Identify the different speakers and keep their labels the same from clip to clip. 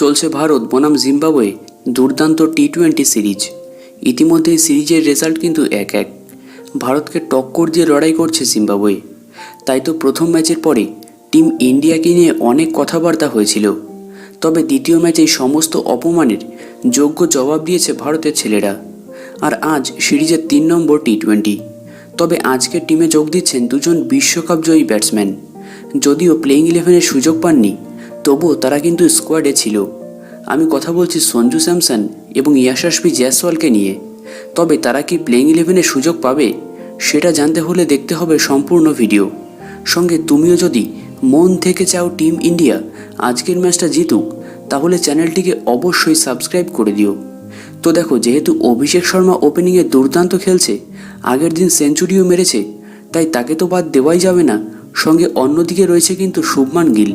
Speaker 1: চলছে ভারত বনাম জিম্বাবুয়ে দুর্দান্ত টি টোয়েন্টি সিরিজ। ইতিমধ্যে সিরিজের রেজাল্ট কিন্তু এক এক। ভারতকে টক্কর দিয়ে লড়াই করছে জিম্বাবুয়ে। তাই তো প্রথম ম্যাচের পরে টিম ইন্ডিয়াকে নিয়ে অনেক কথাবার্তা হয়েছিল। তবে দ্বিতীয় ম্যাচে সমস্ত অপমানের যোগ্য জবাব দিয়েছে ভারতের ছেলেরা। আর আজ সিরিজের তিন নম্বর টি টোয়েন্টি তবে আজকের টিমে যোগ দিচ্ছেন দুজন বিশ্বকাপ জয়ী ব্যাটসম্যান। যদিও প্লেইং ইলেভেনের সুযোগ পাননি তবুও তারা কিন্তু স্কোয়াডে ছিল। আমি কথা বলছি সঞ্জু স্যামসন এবং ইয়াশাসপি জয়সওয়ালকে নিয়ে। তবে তারা কি প্লেইং ইলেভেনের সুযোগ পাবে, সেটা জানতে হলে দেখতে হবে সম্পূর্ণ ভিডিও সঙ্গে তুমিও যদি মন থেকে চাও টিম ইন্ডিয়া আজকের ম্যাচটা জিতুক, তাহলে চ্যানেলটিকে অবশ্যই সাবস্ক্রাইব করে দিও। তো দেখো, যেহেতু অভিষেক শর্মা ওপেনিংয়ে দুর্দান্ত খেলছে, আগের দিন সেঞ্চুরিও মেরেছে, তাই তাকে তো বাদ দেওয়াই যাবে না। সঙ্গে অন্যদিকে রয়েছে কিন্তু শুভমান গিল।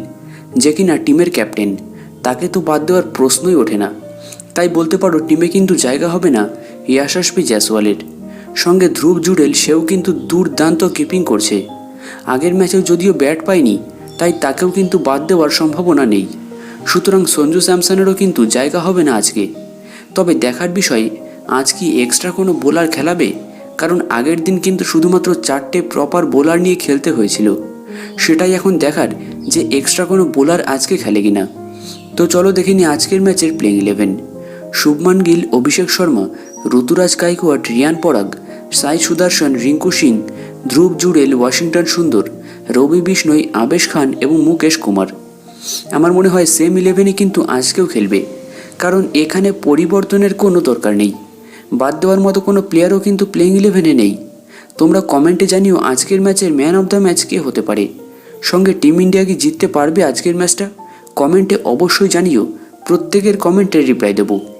Speaker 1: যে কিনা টিমের ক্যাপ্টেন, তাকে তো বাদ দেওয়ার প্রশ্নই ওঠে না। তাই বলতে পারো টিমে কিন্তু জায়গা হবে না ইয়াশাসপি জয়সওয়ালের। সঙ্গে ধ্রুব জুডেল, সেও কিন্তু দুর্দান্ত কিপিং করছে। আগের ম্যাচেও যদিও ব্যাট পায়নি, তাই তাকেও কিন্তু বাদ দেওয়ার সম্ভাবনা নেই। সুতরাং সঞ্জু স্যামসনেরও কিন্তু জায়গা হবে না আজকে। তবে দেখার বিষয়, আজ কি এক্সট্রা কোনো বোলার খেলাবে? কারণ আগের দিন কিন্তু শুধুমাত্র চারটে প্রপার বোলার নিয়ে খেলতে হয়েছিল। সেটাই এখন দেখার যে এক্সট্রা কোনো বোলার আজকে খেলে কিনা। তো চলো দেখে নিই আজকের ম্যাচের playing eleven Shubman Gill, Abhishek Sharma, Ruturaj Gaikwad, Riyan Parag, Sai Sudharsan, Rinku Singh, Dhruv Jurel, Washington Sundar, Ravi Bishnoi, আবেশ খান এবং মুকেশ কুমার। আমার মনে হয় সেম ইলেভেনই কিন্তু আজকেও খেলবে, কারণ এখানে পরিবর্তনের কোনো দরকার নেই। বাদ দেওয়ার মতো কোনো প্লেয়ারও কিন্তু প্লেইং ইলেভেনে নেই। তোমরা কমেন্টে জানিও আজকের ম্যাচের ম্যান অফ দ্য ম্যাচ কে হতে পারে। সঙ্গে টিম ইন্ডিয়া কি জিততে পারবে আজকের ম্যাচটা? কমেন্টে অবশ্যই জানিও। প্রত্যেকের কমেন্টের রিপ্লাই দেবো।